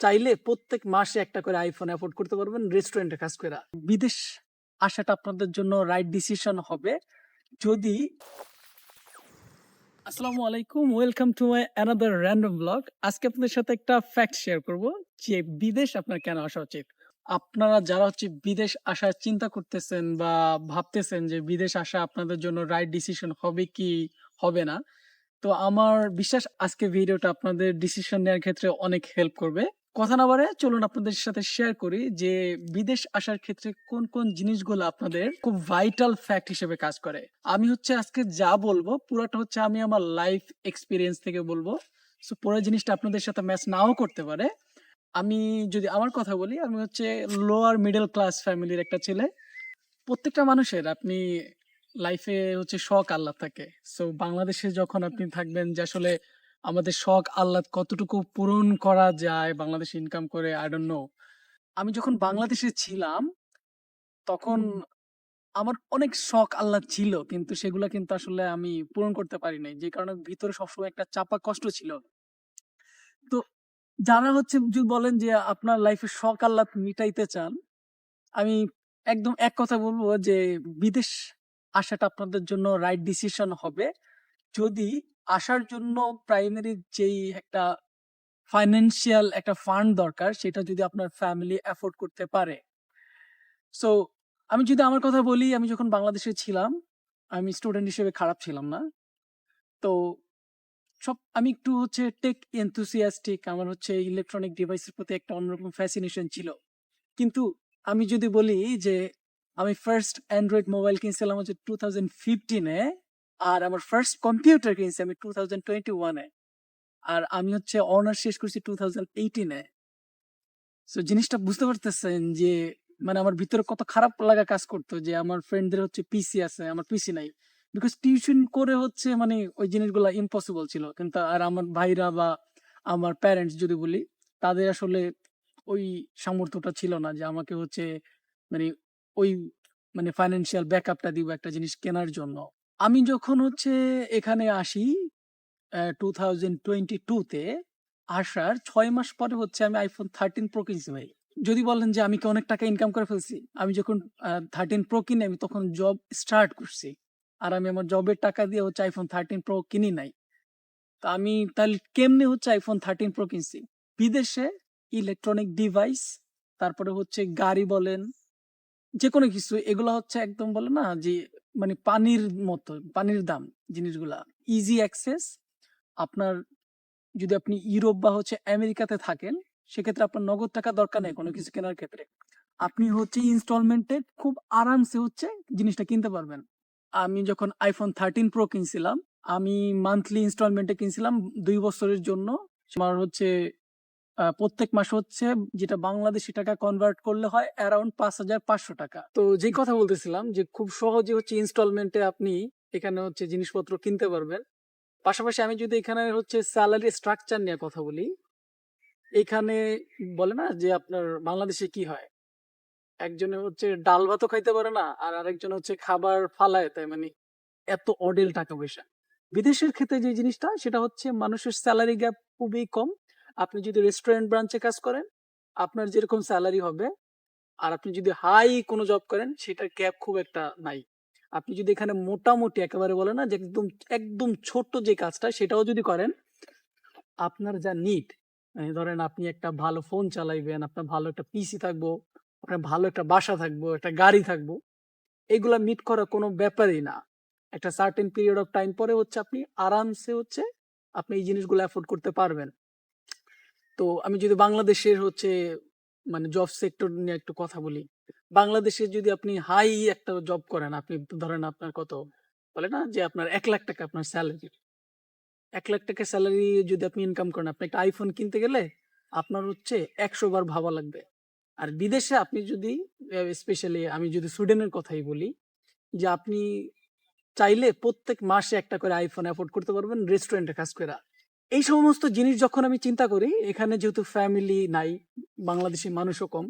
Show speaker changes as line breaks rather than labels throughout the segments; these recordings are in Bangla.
চাইলে প্রত্যেক মাসে একটা করে আইফোন অ্যাফোর্ড করতে পারবেন রেস্টুরেন্টে কাজ করে বিদেশ আসাটা আপনাদের জন্য রাইট ডিসিশন হবে। যদি আসসালামু আলাইকুম welcome to my another random blog আজকে আপনাদের সাথে একটা ফ্যাক্ট শেয়ার করব যে বিদেশ আপনার কেন আসা উচিত? আপনারা যারা হচ্ছে বিদেশ আসার চিন্তা করতেছেন বা ভাবতেছেন যে বিদেশ আসা আপনাদের জন্য রাইট ডিসিশন হবে কি, হবে না, তো আমার বিশ্বাস আজকে ভিডিওটা আপনাদের ডিসিশন নেওয়ার ক্ষেত্রে অনেক হেল্প করবে। কথা না বারে চলুন আপনাদের সাথে শেয়ার করি যে বিদেশ আসার ক্ষেত্রে কোন কোন জিনিসগুলো আপনাদের খুব ভাইটাল ফ্যাক্ট হিসেবে কাজ করে। আমি হচ্ছে আজকে যা বলব পুরোটা হচ্ছে আমি আমার লাইফ এক্সপিরিয়েন্স থেকে বলব। সো পুরো জিনিসটা আপনাদের সাথে ম্যাচ নাও করতে পারে। আমি যদি আমার কথা বলি আমি হচ্ছে লোয়ার মিডল ক্লাস ফ্যামিলির একটা ছেলে। প্রত্যেকটা মানুষের আপনি লাইফে হচ্ছে শখ আল্লাহ থাকে। সো বাংলাদেশে যখন আপনি থাকবেন যে আসলে আমাদের শখ আহ্লাদ কতটুকু পূরণ করা যায় বাংলাদেশে ইনকাম করে আই ডোন্ট নো আমি যখন বাংলাদেশে ছিলাম তখন আমার অনেক শখ আহ্লাদ ছিল কিন্তু সেগুলো কিন্তু আসলে আমি পূরণ করতে পারি নাই। যে কারণে ভিতরে সবসময় একটা চাপা কষ্ট ছিল। তো যারা হচ্ছে যদি বলেন যে আপনার লাইফে শখ আহ্লাদ মিটাইতে চান আমি একদম এক কথা বলব যে বিদেশ আসাটা আপনাদের জন্য রাইট ডিসিশন হবে। যদি আসার জন্য প্রাইমারি যেই একটা ফাইন্যান্সিয়াল একটা ফান্ড দরকার, সেটা যদি আপনার ফ্যামিলি অ্যাফোর্ড করতে পারে। সো আমি যদি আমার কথা বলি, আমি যখন বাংলাদেশে ছিলাম, আমি স্টুডেন্ট হিসেবে খারাপ ছিলাম না। তো, সব, আমি একটু হচ্ছে টেক এনথুসিয়াস্টিক আমার হচ্ছে ইলেকট্রনিক ডিভাইসের প্রতি একটা অন্যরকম ফ্যাসিনেশন ছিল। কিন্তু আমি যদি বলি যে, আমি ফার্স্ট অ্যান্ড্রয়েড মোবাইল কিনছিলাম হচ্ছে টু থাউজেন্ড ফিফটিনে আর আমার ফার্স্ট কম্পিউটার কিনছি আমি টু থাউজেন্ড টোয়েন্টি ওয়ানে আর আমি হচ্ছে অনার্স শেষ করছি টু থাউজেন্ড এইটিনে সো জিনিসটা বুঝতে পারতেছেন যে মানে আমার ভিতরে কত খারাপ লাগা কাজ করতো যে, আমার ফ্রেন্ডদের হচ্ছে পিসি আছে, আমার পিসি নাই। বিকজ টিউশন করে হচ্ছে মানে ওই জিনিসগুলো ইম্পসিবল ছিল। কিন্তু আর আমার ভাইরা বা আমার প্যারেন্টস যদি বলি, তাদের আসলে ওই সামর্থ্যটা ছিল না যে, আমাকে হচ্ছে মানে ওই মানে ফাইন্যান্সিয়াল ব্যাকআপটা দিব একটা জিনিস কেনার জন্য। আমি যখন হচ্ছে এখানে আসি টু থাউজেন্ড টোয়েন্টি টুতে আসার ছয় মাস পরে হচ্ছে আমি আইফোন থার্টিন প্রো কিনছি ভাই। যদি বলেন যে আমি কি অনেক টাকা ইনকাম করে ফেলছি? আমি যখন থার্টিন প্রো কিনে, আমি তখন জব স্টার্ট করছি। আর আমি আমার জবের টাকা দিয়ে হচ্ছে আইফোন থার্টিন প্রো কিনি নাই। তো আমি তাহলে কেমনে হচ্ছে আইফোন থার্টিন প্রো কিনছি? বিদেশে ইলেকট্রনিক ডিভাইস তারপরে হচ্ছে গাড়ি বলেন যে কোনো কিছু, এগুলো হচ্ছে একদম বলে না যে মানে পানির মতো, পানির দাম জিনিসগুলা। ইজি অ্যাক্সেস আপনার যদি আপনি ইউরোপ বা হচ্ছে আমেরিকাতে থাকেন, সেক্ষেত্রে আপনার নগদ টাকা দরকার নেই কোনো কিছু কেনার ক্ষেত্রে। আপনি হচ্ছে ইনস্টলমেন্টে খুব আরামসে হচ্ছে জিনিসটা কিনতে পারবেন। আমি যখন আইফোন থার্টিন প্রো কিনছিলাম, আমি মান্থলি ইনস্টলমেন্টে কিনছিলাম দুই বছরের জন্য। আমার হচ্ছে প্রত্যেক মাসে হচ্ছে যেটা বাংলাদেশি টাকা কনভার্ট করলে হয় অ্যারাউন্ড পাঁচ হাজার পাঁচশো টাকা। তো যে কথা বলতেছিলাম যে খুব সহজে হচ্ছে ইনস্টলমেন্টে আপনি এখানে হচ্ছে জিনিসপত্র কিনতে পারবেন। পাশাপাশি আমি যদি এখানে হচ্ছে স্যালারি স্ট্রাকচার নিয়ে কথা বলি, এখানে বলে না যে আপনার বাংলাদেশে কি হয়? একজনে হচ্ছে ডাল ভাতও খাইতে পারে না, আর আরেকজন হচ্ছে খাবার ফালায়, তাই মানে এত অডেল টাকা পয়সা। বিদেশের ক্ষেত্রে যে জিনিসটা, সেটা হচ্ছে মানুষের স্যালারি গ্যাপ খুবই কম। আপনি যদি রেস্টুরেন্ট ব্রাঞ্চে কাজ করেন, আপনার যেরকম স্যালারি হবে, আর আপনি যদি হাই কোনো জব করেন, সেটার গ্যাপ খুব একটা নাই। আপনি যদি এখানে মোটামুটি একেবারে বলে না যে একদম একদম ছোট্ট যে কাজটা, সেটাও যদি করেন, আপনার যা নিড ধরেন আপনি একটা ভালো ফোন চালাইবেন, আপনার ভালো একটা পিসি থাকব, আপনার ভালো একটা বাসা থাকব, একটা গাড়ি থাকব, এগুলা মিট করা কোনো ব্যাপারই না। একটা সার্টেন পিরিয়ড অফ টাইম পরে হচ্ছে আপনি আরামসে হচ্ছে আপনি এই জিনিসগুলো অ্যাফোর্ড করতে পারবেন। তো আমি যদি বাংলাদেশের হচ্ছে মানে জব সেক্টর নিয়ে একটু কথা বলি। বাংলাদেশে যদি আপনি হাই একটা জব করেন, আপনি ধরেন আপনার কত? বলে না যে আপনার এক লাখ টাকা আপনার স্যালারি এক লাখ টাকা স্যালারি যদি আপনি ইনকাম করেন, আপনি একটা আইফোন কিনতে গেলে আপনার হচ্ছে একশো বার ভাবা লাগবে। আর বিদেশে আপনি যদি স্পেশালি আমি যদি সুইডেনের কথাই বলি, যে আপনি চাইলে প্রত্যেক মাসে একটা করে আইফোন অ্যাফোর্ড করতে পারবেন রেস্টুরেন্টে কাজ করে এই সমস্ত জিনিস যখন আমি চিন্তা করি এখানে যেহেতু ফ্যামিলি নাই বাংলাদেশি মানুষও কম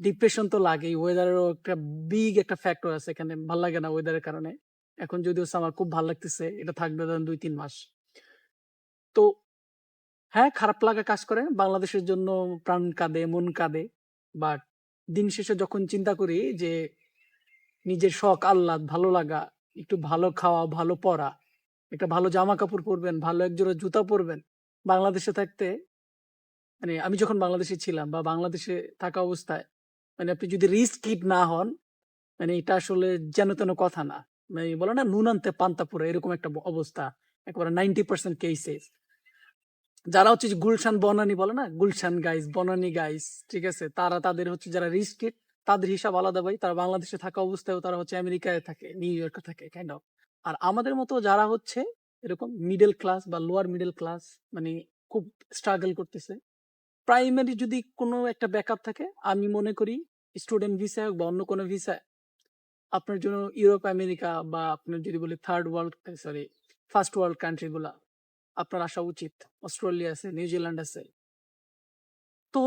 ডিপ্রেশন তো লাগেই ওয়েদারেরও একটা বিগ একটা ফ্যাক্টর আছে এখানে ভালো লাগে না ওয়েদারের কারণে এখন যদিও আমার খুব ভালো লাগতেছে এটা থাকবে ধরেন দুই তিন মাস তো হ্যাঁ, খারাপ লাগা কাজ করে। বাংলাদেশের জন্য প্রাণ কাঁদে, মন কাঁদে। বাট দিন শেষে যখন চিন্তা করি যে নিজের শখ, আহ্লাদ, ভালো লাগা, একটু ভালো খাওয়া, ভালো পড়া, একটা ভালো জামা-কাপড় পরবেন, ভালো একজোড়া জুতা পরবেন। বাংলাদেশে থাকতে মানে আমি যখন বাংলাদেশে ছিলাম বা বাংলাদেশে থাকা অবস্থায় মানে আপনি যদি রিচ কিড না হন, মানে এটা আসলে যেন তেন কথা না। মানে বলে না নুন আনতে পান্তা এরকম একটা অবস্থা। একেবারে 90% কেসেস। যারা হচ্ছে গুলশান বনানি বলে না? গুলশান গাইস, বনানি গাইস, ঠিক আছে? তারা তাদের হচ্ছে যারা রিস্ক কিট তাদের হিসাব আলাদা ভাই। তারা বাংলাদেশে থাকা অবস্থায়ও তারা হচ্ছে আমেরিকায় থাকে, নিউ ইয়র্কে থাকে অফ। আর আমাদের মতো যারা হচ্ছে এরকম মিডল ক্লাস বা লোয়ার মিডল ক্লাস মানে খুব স্ট্রাগল করতেছে। প্রাইমারি যদি কোনো একটা ব্যাকআপ থাকে আমি মনে করি স্টুডেন্ট ভিসা হোক বা অন্য কোনো ভিসা আপনার জন্য ইউরোপ, আমেরিকা বা আপনার যদি বলি third world sorry first world country গুলা আপনার আসা উচিত। অস্ট্রেলিয়া আছে, নিউজিল্যান্ড আছে। তো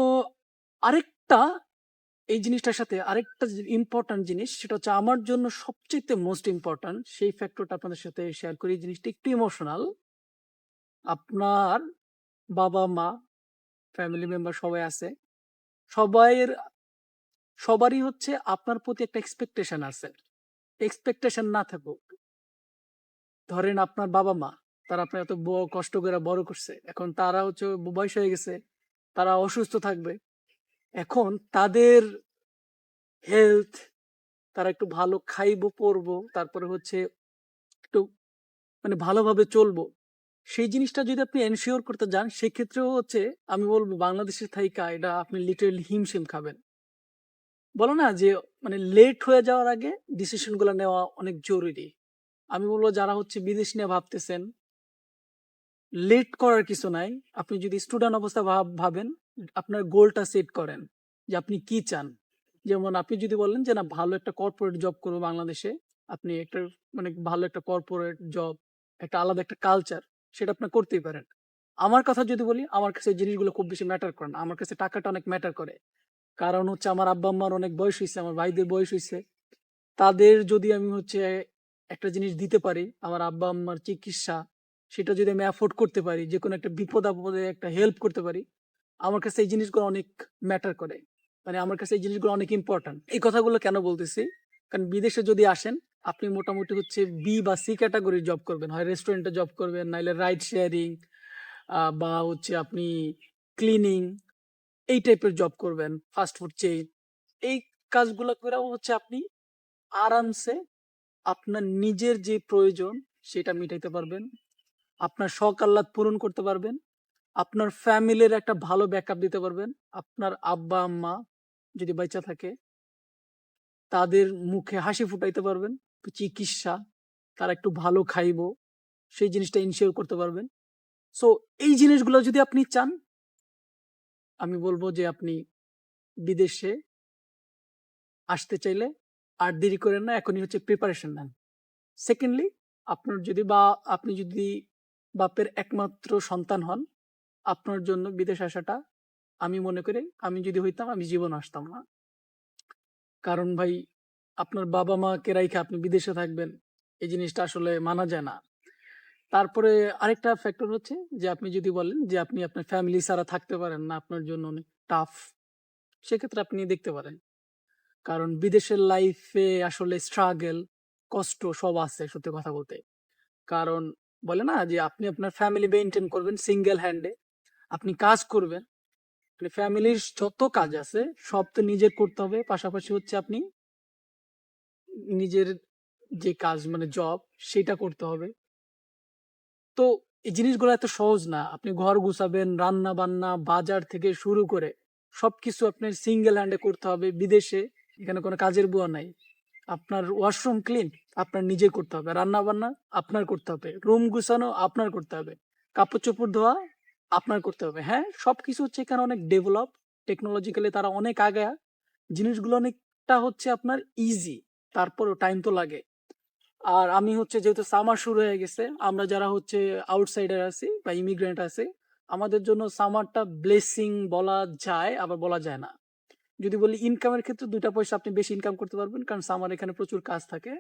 আরেকটা এই জিনিসটার সাথে আরেকটা ইম্পোর্টেন্ট জিনিস সেটা হচ্ছে আমার জন্য সবচাইতে মোস্ট ইম্পোর্টেন্ট সেই ফ্যাক্টরটা আপনাদের সাথে শেয়ার করি। জিনিসটা একটু ইমোশনাল। আপনার বাবা-মা, ফ্যামিলি মেম্বার সবাই আছে। সবাইয়ের সবারই হচ্ছে আপনার প্রতি একটা এক্সপেকটেশন আছে। এক্সপেকটেশন না থাকুক। ধরেন আপনার বাবা-মা, তারা আপনার এত কষ্ট করে বড় করছে। এখন তারা হচ্ছে বয়স হয়ে গেছে। তারা অসুস্থ থাকবে। এখন তাদের হেলথ, তারা একটু ভালো খাইবো, পরবো তারপরে হচ্ছে একটু মানে ভালোভাবে চলবো। সেই জিনিসটা যদি আপনি এনশিওর করতে যান সেক্ষেত্রেও হচ্ছে আমি বলব বাংলাদেশের থাইকা এটা আপনি লিটারেলি হিমশিম খাবেন। বলো না যে মানে লেট হয়ে যাওয়ার আগে ডিসিশনগুলো নেওয়া অনেক জরুরি। আমি বলব যারা হচ্ছে বিদেশ নিয়ে ভাবতেছেন লেট করার কিছু নাই। আপনি যদি স্টুডেন্ট অবস্থায় ভাব ভাবেন, আপনার গোলটা সেট করেন। যে আপনি কি চান? যেমন আপনি যদি বলেন যে না ভালো একটা কর্পোরেট জব করব বাংলাদেশে। আপনি একটা মানে ভালো একটা কর্পোরেট জব, একটা আলাদা একটা কালচার সেটা আপনি করতেই পারেন। আমার কথা যদি বলি, আমার কাছে জিনিসগুলো খুব বেশি ম্যাটার করে না। আমার কাছে টাকাটা অনেক ম্যাটার করে। কারণ হচ্ছে আমার আব্বা-আম্মার অনেক বয়স হয়েছে আমার ভাইদের বয়স হয়েছে তাদের যদি আমি হচ্ছে একটা জিনিস দিতে পারি, আমার আব্বা-আম্মার চিকিৎসা সেটা যদি আমি অ্যাফোর্ড করতে পারি, যে কোনো একটা বিপদ-আপদে একটা হেল্প করতে পারি, আমার কাছে এই জিনিসগুলো অনেক ম্যাটার করে। মানে আমার কাছে এই জিনিসগুলো অনেক ইম্পোর্টেন্ট। এই কথাগুলো কেন বলতেছি? কারণ বিদেশে যদি আসেন, আপনি মোটামুটি হচ্ছে বি বা সি ক্যাটাগরির জব করবেন। হয় রেস্টুরেন্টে জব করবেন, নাইলে রাইড শেয়ারিং বা হচ্ছে আপনি ক্লিনিং এই টাইপের জব করবেন, ফাস্ট ফুড চেইন। এই কাজগুলো করেও হচ্ছে আপনি আরামসে আপনার নিজের যে প্রয়োজন সেটা মিটাইতে পারবেন। আপনার শখ আহ্লাদ পূরণ করতে পারবেন। আপনার ফ্যামিলির একটা ভালো ব্যাকআপ দিতে পারবেন। আপনার আব্বা-আম্মা যদি বাইচা থাকে তাদের মুখে হাসি ফুটাইতে পারবেন। চিকিৎসা, তারা একটু ভালো খাইবো, সেই জিনিসটা ইনশিওর করতে পারবেন। সো এই জিনিসগুলো যদি আপনি চান আমি বলব যে আপনি বিদেশে আসতে চাইলে আর দেরি করেন না। এখনই হচ্ছে প্রিপারেশন নেন। সেকেন্ডলি আপনার যদি বা আপনি যদি বাপের একমাত্র সন্তান হন, আপনার জন্য বিদেশ আসাটা আমি মনে করি আমি যদি হইতাম আমি জীবন আসতাম না। কারণ ভাই আপনার বাবা-মাকে রাইখা আপনি বিদেশে থাকবেন, এই জিনিসটা আসলে মানা যায় না। তারপরে আরেকটা ফ্যাক্টর হচ্ছে যে আপনি যদি বলেন যে আপনি আপনার ফ্যামিলি ছাড়া থাকতে পারেন না, আপনার জন্য অনেক টাফ। সেক্ষেত্রে আপনি দেখতে পারেন। কারণ বিদেশের লাইফে আসলে স্ট্রাগল, কষ্ট সব আছে সত্যি কথা বলতে। কারণ বলে না যে আপনি আপনার ফ্যামিলি মেইনটেইন করবেন সিঙ্গেল হ্যান্ডে। আপনি কাজ করবেন। মানে ফ্যামিলির যত কাজ আছে সব তো নিজের করতে হবে। পাশাপাশি হচ্ছে আপনি নিজের যে কাজ মানে জব সেটা করতে হবে। তো এই জিনিসগুলো এত সহজ না। আপনি ঘর গুছাবেন, রান্না-বান্না, বাজার থেকে শুরু করে সবকিছু আপনার সিঙ্গেল হ্যান্ডে করতে হবে। বিদেশে এখানে কোনো কাজের বুয়া নাই। আপনার ওয়াশরুম ক্লিন আপনার নিজে করতে হবে। রান্না-বান্না আপনার করতে হবে। রুম গুছানো আপনার করতে হবে। কাপড়-চোপড় ধোয়া আপনার করতে হবে। হ্যাঁ, সবকিছু হচ্ছে এখানে অনেক ডেভেলপ। টেকনোলজিক্যালি তারা অনেক আগায়া। জিনিসগুলো অনেকটা হচ্ছে আপনার ইজি। তারপরেও টাইম তো লাগে। আর আমি হচ্ছে যেহেতু সামার শুরু হয়ে গেছে, আমরা যারা হচ্ছে আউটসাইডার আছি বা ইমিগ্রেন্ট আছি, আমাদের জন্য সামারটা ব্লেসিং বলা যায় আবার বলা যায় না। যদি বলি ইনকামের ক্ষেত্রে ২ টা পয়সা আপনি বেশি ইনকাম করতে পারবেন। কারণ সামার এখানে প্রচুর কাজ থাকে।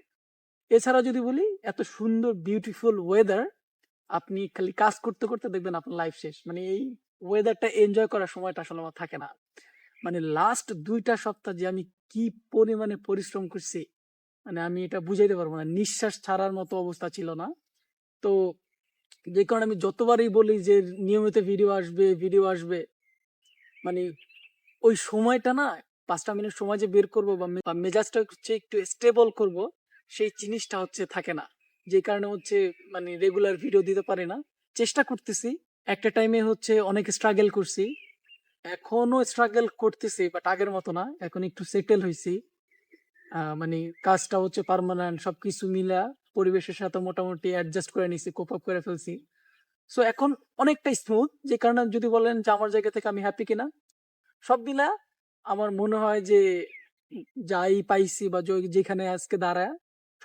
এছাড়া যদি বলি এত সুন্দর বিউটিফুল ওয়েদার আপনি খালি কাজ করতে, করতে দেখবেন আপনার লাইফ শেষ। মানে এই ওয়েদারটা এনজয় করার সময়টা আসলে আমার থাকে না। মানে লাস্ট ২ টা সপ্তাহ যে আমি কি পরিমাণে পরিশ্রম করছি, মানে আমি এটা বুঝাইতে পারব না। নিঃশ্বাস ছাড়ার মতো অবস্থা ছিল না। তো যে কারণে আমি যতবারই বলি যে নিয়মিত ভিডিও আসবে, ভিডিও আসবে। মানে ওই সময়টা না পাঁচটা মিনিট সময় যে বের করব বা মেজাজটা হচ্ছে একটু স্টেবল করব, সেই জিনিসটা হচ্ছে থাকে না। যে কারণে হচ্ছে মানে রেগুলার ভিডিও দিতে পারি না। চেষ্টা করতেছি। একটা টাইমে হচ্ছে অনেক স্ট্রাগল করছি। এখনও স্ট্রাগল করতেছি বাট আগের মতো না। এখন একটু সেটেল হয়েছি মানে কাজটা হচ্ছে পার্মানেন্ট সবকিছু মিলা পরিবেশের সাথে মোটামুটি অ্যাডজাস্ট করে নিছি, কোপ আপ করে ফেলছি। সো এখন অনেকটা স্মুথ যে কারণে যদি বলেন যে আমার জায়গা থেকে আমি হ্যাপি কিনা? সব মিলা আমার মনে হয় যে যাই পাইছি বা যেখানে আজকে দাঁড়ায়া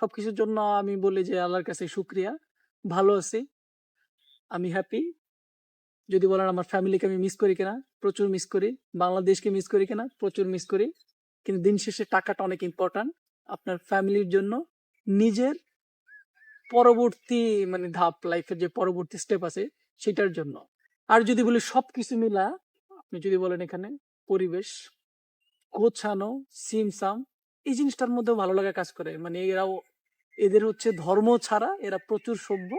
সবকিছুর জন্য আমি বলি যে আল্লাহর কাছে শুকরিয়া। ভালো আছি। আমি হ্যাপি। যদি বলেন আমার ফ্যামিলিকে আমি মিস করি কিনা? প্রচুর মিস করি। বাংলাদেশকে মিস করি কিনা? প্রচুর মিস করি। কিন্তু দিন শেষে টাকাটা অনেক ইম্পর্ট্যান্ট আপনার ফ্যামিলির জন্য নিজের পরবর্তী মানে ধাপ লাইফের যে পরবর্তী স্টেপ আছে সেটার জন্য। আর যদি বলি সব কিছু মিলা আপনি যদি বলেন এখানে পরিবেশ, গোছানো, ছিমছাম এই জিনিসটার মধ্যেও ভালো লাগা কাজ করে। মানে এরাও এদের হচ্ছে ধর্ম ছাড়া এরা প্রচুর সভ্য।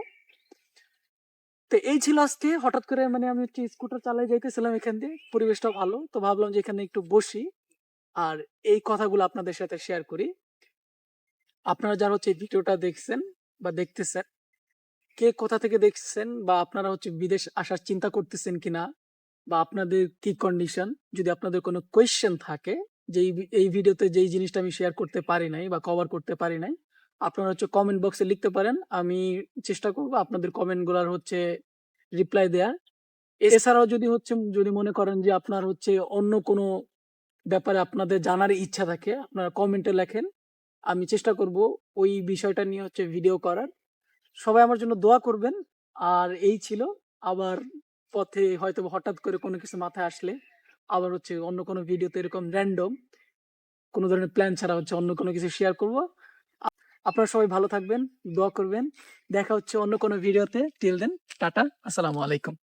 তো এই ছিল আজকে হঠাৎ করে মানে আমি হচ্ছে স্কুটার চালাই যাইতেছিলাম এখান দিয়ে। পরিবেশটা ভালো। তো ভাবলাম যে এখানে একটু বসি। আর এই কথাগুলো আপনাদের সাথে শেয়ার করি। আপনারা যারা হচ্ছে ভিডিওটা দেখছেন বা দেখতেছেন, কে কোথা থেকে দেখছেন বা আপনারা হচ্ছে বিদেশ আসার চিন্তা করতেছেন কিনা? বা আপনাদের কি কন্ডিশন? যদি আপনাদের কোনো কোয়েশ্চেন থাকে যে এই ভিডিওতে যেই জিনিসটা আমি শেয়ার করতে পারি নাই বা কভার করতে পারি নাই, আপনারা হচ্ছে কমেন্ট বক্সে লিখতে পারেন। আমি চেষ্টা করব আপনাদের কমেন্টগুলার হচ্ছে রিপ্লাই দেয়ার। এছাড়াও যদি হচ্ছে যদি মনে করেন যে আপনার হচ্ছে অন্য কোনো ব্যাপারে আপনাদের জানার ইচ্ছা থাকে, আপনারা কমেন্টে লেখেন। আমি চেষ্টা করব ওই বিষয়টা নিয়ে হচ্ছে ভিডিও করার। সবাই আমার জন্য দোয়া করবেন। আর এই ছিল। আবার পথে হয়তো হঠাৎ করে কোনো কিছু মাথায় আসলে আবার হচ্ছে অন্য কোনো ভিডিওতে এরকম র‍্যান্ডম কোনো ধরনের প্ল্যান ছাড়া হচ্ছে অন্য কোনো কিছু শেয়ার করব। আপনারা সবাই ভালো থাকবেন, দোয়া করবেন। দেখা হচ্ছে অন্য কোনো ভিডিওতে। টিল দেন টাটা। আসসালামু আলাইকুম।